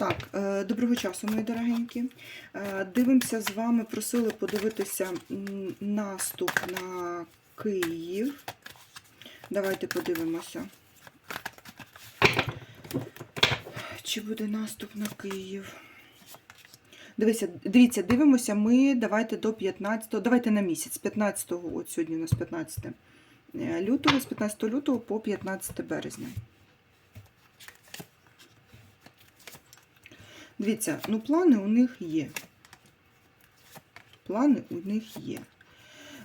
Так, е, доброго часу, мої дорогенькі. Е, Дивимося з вами, просили подивитися наступ на Київ. Давайте подивимося. Чи буде наступ на Київ? Дивіться, дивіться, дивимося ми. Давайте до 15, давайте на місяць, 15, от сьогодні у нас 15 е, лютого, з 15 лютого по 15 березня. Дивіться, ну плани у них є. Плани у них є.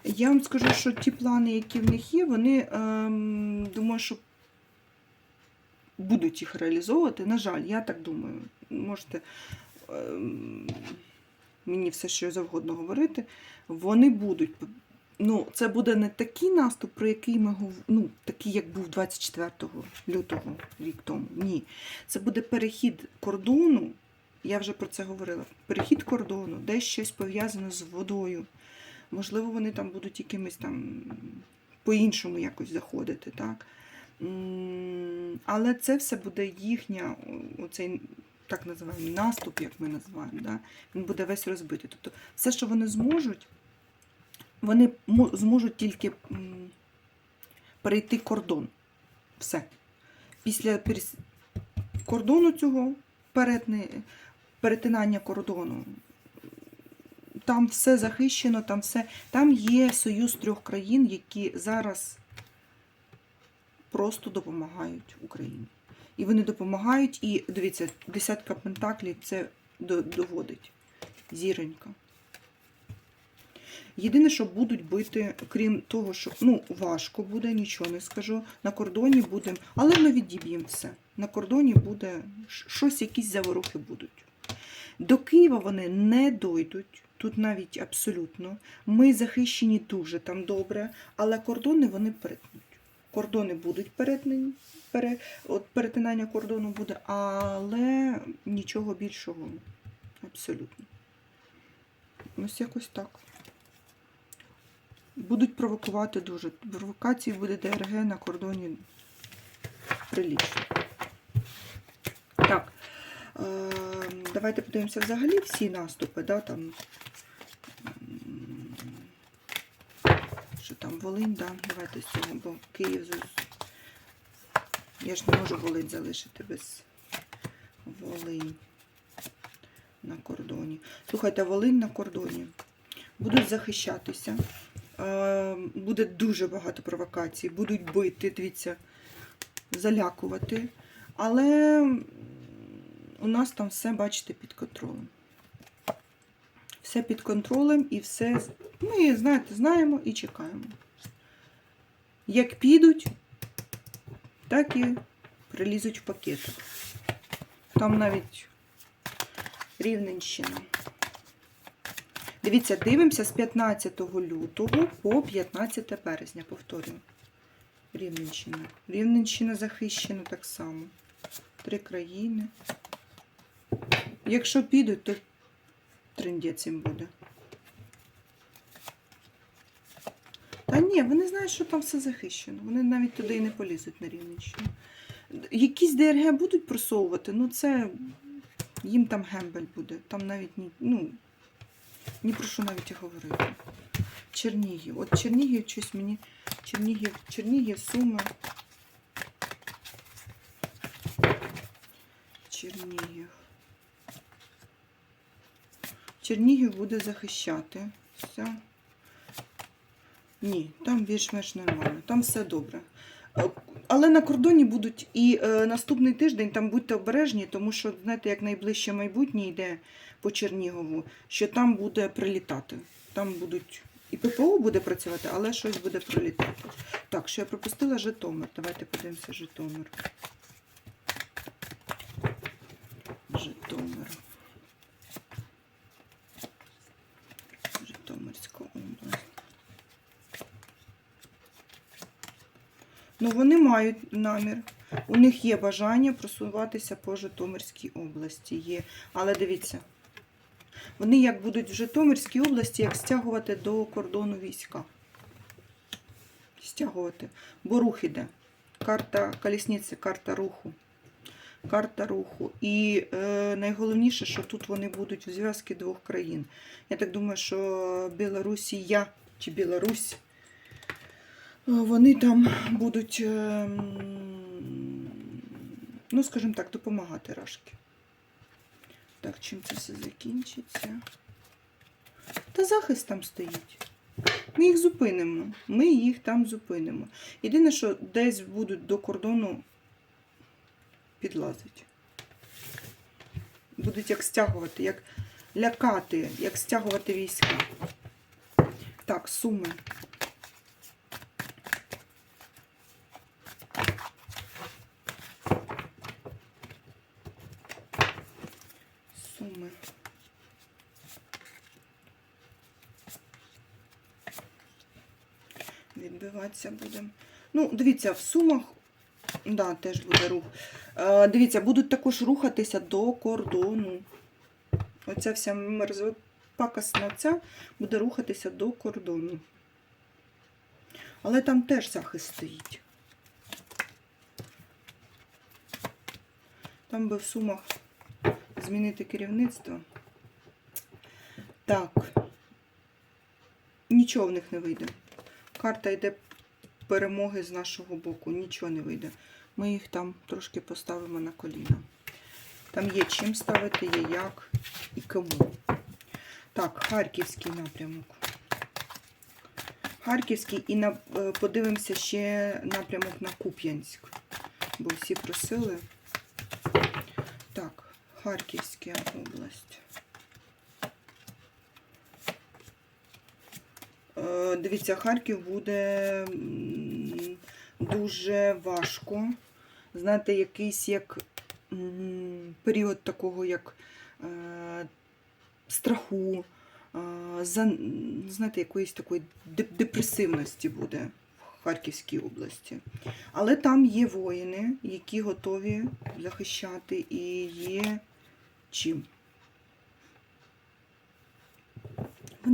Я вам скажу, що ті плани, які в них є, вони ем, думаю, що будуть їх реалізовувати. На жаль, я так думаю. Можете ем, мені все що завгодно говорити. Вони будуть. Ну, це буде не такий наступ, про який ми ну, такий, як був 24 лютого рік тому. Ні. Це буде перехід кордону. Я вже про це говорила. Перехід кордону, десь щось пов'язане з водою. Можливо, вони там будуть якимось там по-іншому якось заходити, так? Але це все буде їхня, оцей так називаємо наступ, як ми називаємо. Да? Він буде весь розбитий. Тобто все, що вони зможуть, вони зможуть тільки перейти кордон. Все. Після кордону цього перетни, перетинання кордону. Там все захищено, там все. Там є союз трьох країн, які зараз просто допомагають Україні. І вони допомагають, і дивіться, десятка пентаклів це доводить. Зіронька. Єдине, що будуть бити, крім того, що ну, важко буде, нічого не скажу. На кордоні будемо, але ми відіб'ємо все. На кордоні буде щось, якісь заворухи будуть. До Києва вони не дойдуть, тут навіть абсолютно. Ми захищені дуже там добре, але кордони вони перетнуть. Кордони будуть перетнені, пере, от перетинання кордону буде, але нічого більшого абсолютно. Ось якось так. Будуть провокувати дуже. Провокації буде ДРГ на кордоні прилічно. Так. Давайте подивимося взагалі всі наступи, да, там. Що там, Волинь, да, давайте з цього, бо Київ. Я ж не можу Волинь залишити без Волинь на кордоні. Слухайте, Волинь на кордоні. Будуть захищатися. Е, Буде дуже багато провокацій, будуть бити, дивіться, залякувати. Але у нас там все, бачите, під контролем. Все під контролем і все. Ми, знаєте, знаємо і чекаємо. Як підуть, так і прилізуть в пакетах. Там навіть Рівненщина. Дивіться, дивимося з 15 лютого по 15 березня, повторюю. Рівненщина. Рівненщина захищена так само. Три країни. Якщо підуть, то трендець їм буде. Та ні, вони знають, що там все захищено. Вони навіть туди і не полізуть на Рівненщину. Якісь ДРГ будуть просовувати, ну це їм там гембель буде. Там навіть ні, ну, ні про що навіть і говорити. Чернігів. От Чернігів щось мені. Чернігів, Чернігів, Суми. Чернігів. Чернігів буде захищати. Все. Ні, там більш-менш нормально, там все добре. Е, Але на кордоні будуть і е, наступний тиждень там будьте обережні, тому що, знаєте, як найближче майбутнє йде по Чернігову, що там буде прилітати. Там будуть і ППО буде працювати, але щось буде прилітати. Так, що я пропустила Житомир. Давайте подивимося Житомир. Житомир. Житомирська область. Ну, вони мають намір. У них є бажання просуватися по Житомирській області. Є. Але дивіться, вони як будуть в Житомирській області, як стягувати до кордону війська. Стягувати. Бо рух іде. Карта колісниці, карта руху. карта руху. І е, найголовніше, що тут вони будуть в зв'язки двох країн. Я так думаю, що Білорусія чи Білорусь, вони там будуть, е, ну, скажімо так, допомагати Рашки. Так, чим це все закінчиться? Та захист там стоїть. Ми їх зупинимо. Ми їх там зупинимо. Єдине, що десь будуть до кордону підлазити. Будуть як стягувати, як лякати, як стягувати війська. Так, суми. Суми. Відбиватися будемо. Ну, дивіться, в сумах, да, теж буде рух. Е, дивіться, будуть також рухатися до кордону. Оця вся мерзопакасна ця буде рухатися до кордону. Але там теж захист стоїть. Там би в сумах змінити керівництво. Так. Нічого в них не вийде. Карта йде перемоги з нашого боку. Нічого не вийде. Ми їх там трошки поставимо на коліна. Там є чим ставити, є як і кому. Так, Харківський напрямок. Харківський і на, е, подивимося ще напрямок на Куп'янськ. Бо всі просили. Так, Харківська область. Дивіться, Харків буде дуже важко. Знаєте, якийсь як період такого, як е, страху, е, знаєте, якоїсь такої депресивності буде в Харківській області. Але там є воїни, які готові захищати, і є чим.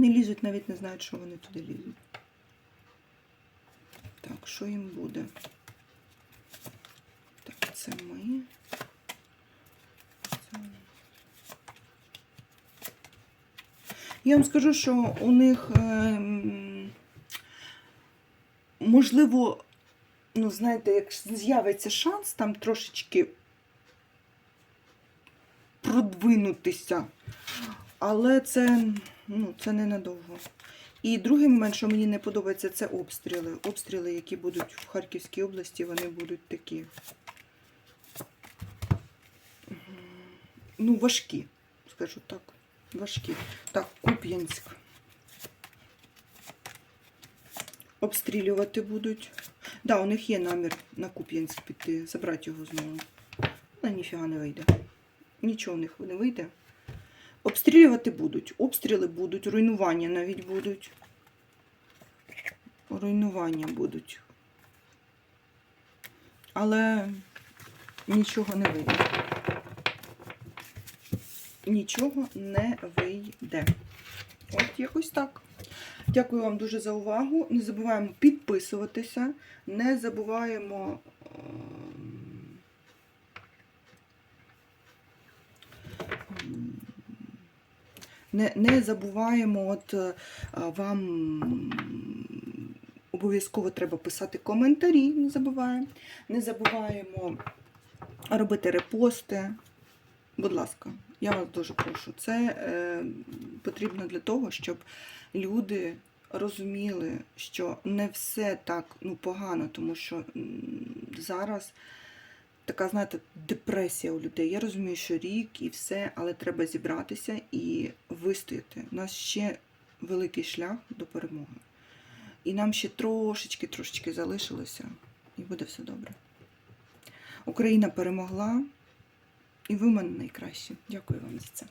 Вони лізуть, навіть не знають, що вони туди лізуть. Так, що їм буде? Так, це ми. Це... Я вам скажу, що у них ем, можливо, ну, знаєте, як з'явиться шанс там трошечки продвинутися. Але це, ну, це ненадовго. І другий момент, що мені не подобається, це обстріли. Обстріли, які будуть в Харківській області, вони будуть такі. Ну, важкі, скажу так. Важкі. Так, Куп'янськ. Обстрілювати будуть. Так, да, у них є намір на Куп'янськ піти, забрати його знову. Але ніфіга не вийде. Нічого у них не вийде. Обстрілювати будуть. Обстріли будуть, руйнування навіть будуть. Руйнування будуть. Але нічого не вийде. Нічого не вийде. От якось так. Дякую вам дуже за увагу. Не забуваємо підписуватися, не забуваємо. ем, Не, не забуваємо, от е, вам обов'язково треба писати коментарі, не забуваємо. Не забуваємо робити репости. Будь ласка, я вас дуже прошу. Це е, потрібно для того, щоб люди розуміли, що не все так ну, погано, тому що зараз така, знаєте, депресія у людей. Я розумію, що рік і все, але треба зібратися і вистояти. У нас ще великий шлях до перемоги. І нам ще трошечки, трошечки залишилося, і буде все добре. Україна перемогла, і ви мене найкращі. Дякую вам за це.